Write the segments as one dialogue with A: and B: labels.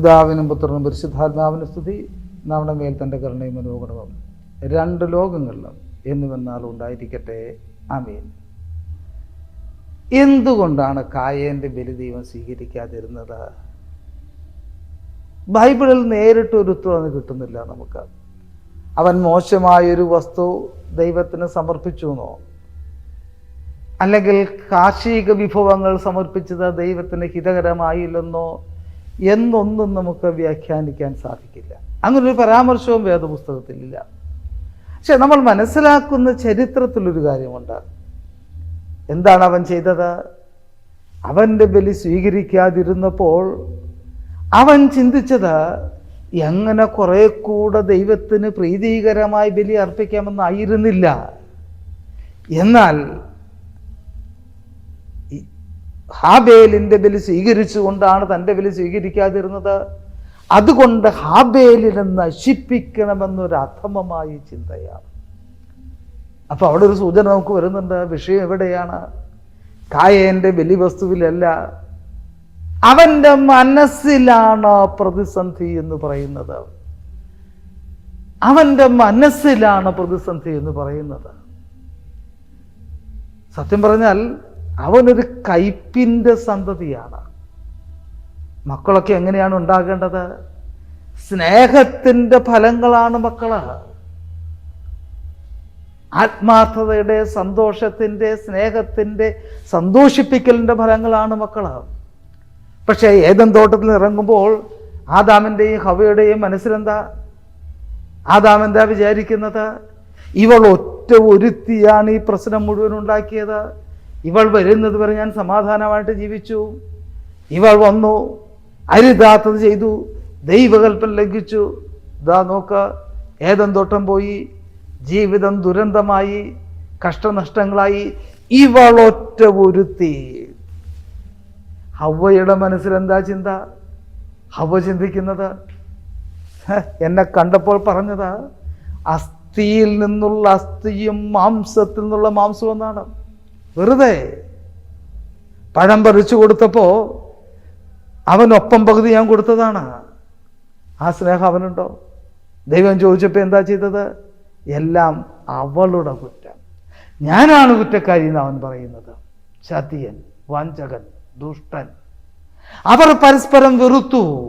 A: പിതാവിനും പുത്രനും പരിശുദ്ധാത്മാവിനും സ്തുതി. നമ്മുടെ മേൽ തന്റെ കരുണയും മനോഗുണവും രണ്ട് ലോകങ്ങളിലും എന്നുവെന്നാൾ ഉണ്ടായിരിക്കട്ടെ. ആമീൻ. എന്തുകൊണ്ടാണ് കായേന്റെ ബലി ദൈവം സ്വീകരിക്കാതിരുന്നത്? ബൈബിളിൽ നേരിട്ട് ഒരു ഉത്തരം കിട്ടുന്നില്ല നമുക്ക്. അവൻ മോശമായൊരു വസ്തു ദൈവത്തിന് സമർപ്പിച്ചു എന്നോ അല്ലെങ്കിൽ കാർഷിക വിഭവങ്ങൾ സമർപ്പിച്ചത് ദൈവത്തിന് ഹിതകരമായില്ലെന്നോ? എന്നൊന്നും നമുക്ക് വ്യാഖ്യാനിക്കാൻ സാധിക്കില്ല. അങ്ങനൊരു പരാമർശവും വേദപുസ്തകത്തിലില്ല. പക്ഷെ നമ്മൾ മനസ്സിലാക്കുന്ന ചരിത്രത്തിലൊരു കാര്യമുണ്ട്. എന്താണ് അവൻ ചെയ്തത്? അവന്റെ ബലി സ്വീകരിക്കാതിരുന്നപ്പോൾ അവൻ ചിന്തിച്ചത് എങ്ങനെ കുറെ കൂടെ ദൈവത്തിന് പ്രീതികരമായി ബലി അർപ്പിക്കാമെന്നായിരുന്നില്ല. എന്നാൽ ഹാബേലിന്റെ ബലി സ്വീകരിച്ചുകൊണ്ടാണ് തന്റെ ബലി സ്വീകരിക്കാതിരുന്നത്. അതുകൊണ്ട് ഹാബേലിനെ നശിപ്പിക്കണമെന്നൊരു അധമമായ ചിന്തയാണ്. അപ്പോൾ അവിടെ ഒരു സൂചന നമുക്ക് വരുന്നുണ്ട്. വിഷയം എവിടെയാണ്? കായേന്റെ ബലി വസ്തുവിലല്ല അവന്റെ മനസ്സിലാണ് പ്രതിസന്ധി എന്ന് പറയുന്നത്. അവന്റെ മനസ്സിലാണ് പ്രതിസന്ധി എന്ന് പറയുന്നത്. സത്യം പറഞ്ഞാൽ അവനൊരു കയ്പിന്റെ സന്തതിയാണ്. മക്കളൊക്കെ എങ്ങനെയാണ് ഉണ്ടാകേണ്ടത്? സ്നേഹത്തിന്റെ ഫലങ്ങളാണ് മക്കൾ. ആത്മാർത്ഥതയുടെ സന്തോഷത്തിന്റെ സ്നേഹത്തിന്റെ സന്തോഷിപ്പിക്കലിന്റെ ഫലങ്ങളാണ് മക്കൾ. പക്ഷേ ഏതൻ തോട്ടത്തിൽ ഇറങ്ങുമ്പോൾ ആദാമിന്റെയും ഹവയുടെയും മനസ്സിലെന്താ? ആദാം എന്താ വിചാരിക്കുന്നത്? ഇവൾ ഒറ്റ ഒരുത്തിയാണ് ഈ പ്രശ്നം മുഴുവൻ ഉണ്ടാക്കിയത്. ഇവൾ വരുന്നത് വരെ ഞാൻ സമാധാനമായിട്ട് ജീവിച്ചു. ഇവൾ വന്നു അരുതാത്തത് ചെയ്തു ദൈവകൽപ്പം ലംഘിച്ചു. ഇതാ നോക്ക ഏതം തോട്ടം പോയി ജീവിതം ദുരന്തമായി കഷ്ടനഷ്ടങ്ങളായി ഇവൾ ഒറ്റ ഒരുത്തി. ഹവ്വയുടെ മനസ്സിൽ എന്താ ചിന്ത? ഹവ്വ ചിന്തിക്കുന്നത്? എന്നെ കണ്ടപ്പോൾ പറഞ്ഞതാ അസ്ഥിയിൽ നിന്നുള്ള അസ്ഥിയും മാംസത്തിൽ നിന്നുള്ള മാംസവും എന്നാണ്. വെറുതെ പഴം പറിച്ചു കൊടുത്തപ്പോൾ അവനൊപ്പം പകുതി ഞാൻ കൊടുത്തതാണ്. ആ സ്നേഹം അവനുണ്ടോ? ദൈവം ചോദിച്ചപ്പോൾ എന്താ ചെയ്തത്? എല്ലാം അവളുടെ കുറ്റം. ഞാനാണ് കുറ്റക്കാരി എന്ന് അവൻ പറയുന്നത്. ചതിയൻ വഞ്ചകൻ ദുഷ്ടൻ. അവർ പരസ്പരം വെറുത്തു.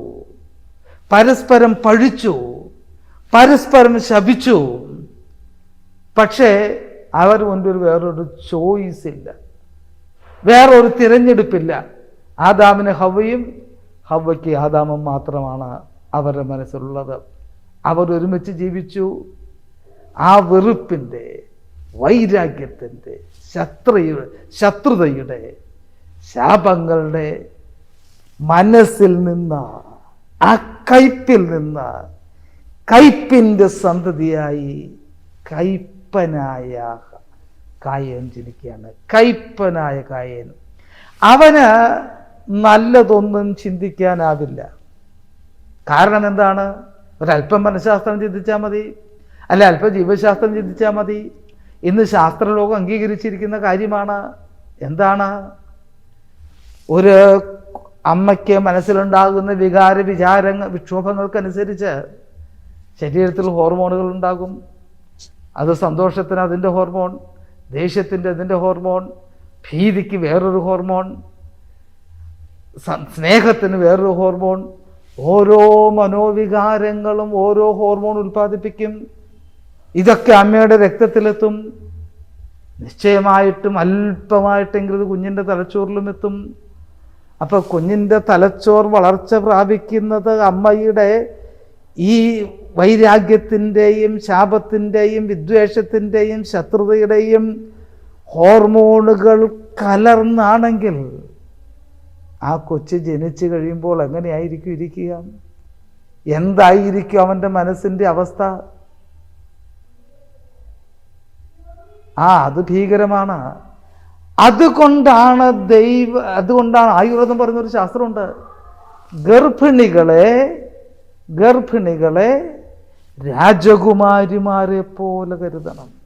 A: പരസ്പരം പഴിച്ചു. പരസ്പരം ശപിച്ചു. പക്ഷേ അവർ മുൻപിൽ വേറൊരു ചോയ്സ് ഇല്ല. വേറൊരു തിരഞ്ഞെടുപ്പില്ല. ആദാമിന് ഹവയും ഹവയ്ക്ക് ആദാമും മാത്രമാണ് അവരുടെ മനസ്സിലുള്ളത്. അവർ ഒരുമിച്ച് ജീവിച്ചു. ആ വെറുപ്പിന്റെ വൈരാഗ്യത്തിന്റെ ശത്രുയുടെ ശത്രുതയുടെ ശാപങ്ങളുടെ മനസ്സിൽ നിന്ന് ആ കയ്പിൽ നിന്ന് കയ്പിന്റെ സന്തതിയായി കയ്പനായ കായൻ ജനിക്കുകയാണ്. കയ്പനായ കായൻ. അവന് നല്ലതൊന്നും ചിന്തിക്കാനാവില്ല. കാരണം എന്താണ്? ഒരല്പം മനഃശാസ്ത്രം ചിന്തിച്ചാൽ മതി. അല്ല അല്പം ജീവശാസ്ത്രം ചിന്തിച്ചാൽ മതി. ഇന്ന് ശാസ്ത്രലോകം അംഗീകരിച്ചിരിക്കുന്ന കാര്യമാണ്. എന്താണ്? ഒരു അമ്മയ്ക്ക് മനസ്സിലുണ്ടാകുന്ന വികാര വിചാരങ്ങൾ വിക്ഷോഭങ്ങൾക്കനുസരിച്ച് ശരീരത്തിൽ ഹോർമോണുകൾ ഉണ്ടാകും. അത് സന്തോഷത്തിന് അതിന്റെ ഹോർമോൺ ദേഷ്യത്തിന്റെ അതിന്റെ ഹോർമോൺ ഭീതിക്ക് വേറൊരു ഹോർമോൺ സ്നേഹത്തിന് വേറൊരു ഹോർമോൺ ഓരോ മനോവികാരങ്ങളും ഓരോ ഹോർമോൺ ഉൽപ്പാദിപ്പിക്കും. ഇതൊക്കെ അമ്മയുടെ രക്തത്തിലെത്തും. നിശ്ചയമായിട്ടും അല്പമായിട്ടെങ്കിലും ഇത് കുഞ്ഞിന്റെ തലച്ചോറിലും എത്തും അപ്പോൾ കുഞ്ഞിന്റെ തലച്ചോർ വളർച്ച പ്രാപിക്കുന്നത് അമ്മയുടെ ഈ വൈരാഗ്യത്തിന്റെയും ശാപത്തിന്റെയും വിദ്വേഷത്തിന്റെയും ശത്രുതയുടെയും ഹോർമോണുകൾ കലർന്നാണെങ്കിൽ ആ കൊച്ചു ജനിച്ചു കഴിയുമ്പോൾ എങ്ങനെയായിരിക്കും ഇരിക്കുക? എന്തായിരിക്കും അവന്റെ മനസ്സിന്റെ അവസ്ഥ? ആ അത് ഭീകരമാണ്. അതുകൊണ്ടാണ് ദൈവ അതുകൊണ്ടാണ് ആയുർവേദം പറയുന്നൊരു ശാസ്ത്രമുണ്ട്. ഗർഭിണികളെ ഗർഭിണികളെ രാജകുമാരിമാരെ പോലെ കരുതണം.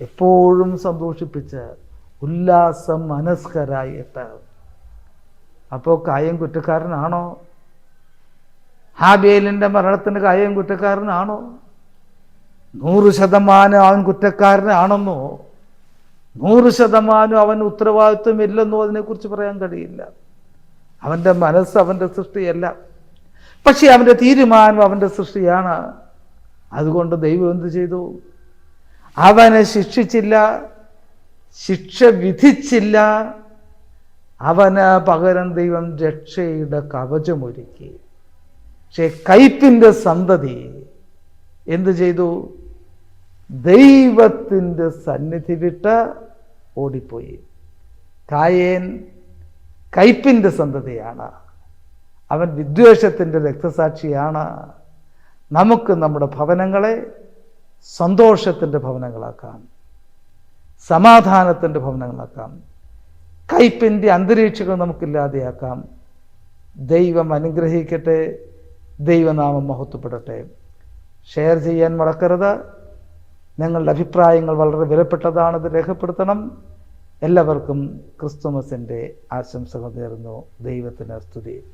A: എപ്പോഴും സന്തോഷിപ്പിച്ച് ഉല്ലാസം മനസ്കരായിട്ട് അപ്പോൾ കായം കുറ്റക്കാരനാണോ? ഹാബേലിന്റെ മരണത്തിന് കായം കുറ്റക്കാരനാണോ? നൂറ് ശതമാനം അവൻ കുറ്റക്കാരനാണെന്നോ? നൂറ് ശതമാനം അവൻ ഉത്തരവാദിത്വമില്ലെന്നോ അതിനെക്കുറിച്ച് പറയാൻ കഴിയില്ല. അവന്റെ മനസ്സ് അവന്റെ സൃഷ്ടിയല്ല. പക്ഷേ അവന്റെ തീരുമാനം അവന്റെ സൃഷ്ടിയാണ്. അതുകൊണ്ട് ദൈവം എന്ത് ചെയ്തു? അവനെ ശിക്ഷിച്ചില്ല ശിക്ഷ വിധിച്ചില്ല. അവന് പകരം ദൈവം രക്ഷയുടെ കവചമൊരുക്കി. പക്ഷേ കയ്പിന്റെ സന്തതി എന്ത് ചെയ്തു? ദൈവത്തിന്റെ സന്നിധി വിട്ട് ഓടിപ്പോയി. കായേൻ കയ്പിന്റെ സന്തതിയാണ്. അവൻ വിദ്വേഷത്തിന്റെ രക്തസാക്ഷിയാണ്. നമുക്ക് നമ്മുടെ ഭവനങ്ങളെ സന്തോഷത്തിന്റെ ഭവനങ്ങളാക്കാം. സമാധാനത്തിന്റെ ഭവനങ്ങളാക്കാം. കയ്പിന്റെ അന്തരീക്ഷങ്ങൾ നമുക്കില്ലാതെയാക്കാം. ദൈവം അനുഗ്രഹിക്കട്ടെ. ദൈവനാമം മഹത്വപ്പെടട്ടെ. ഷെയർ ചെയ്യാൻ മറക്കരുത്. നിങ്ങളുടെ അഭിപ്രായങ്ങൾ വളരെ വിലപ്പെട്ടതാണത് രേഖപ്പെടുത്തണം. എല്ലാവർക്കും ക്രിസ്തുമസിന്റെ ആശംസകൾ നേർന്നു ദൈവത്തിന് സ്തുതി.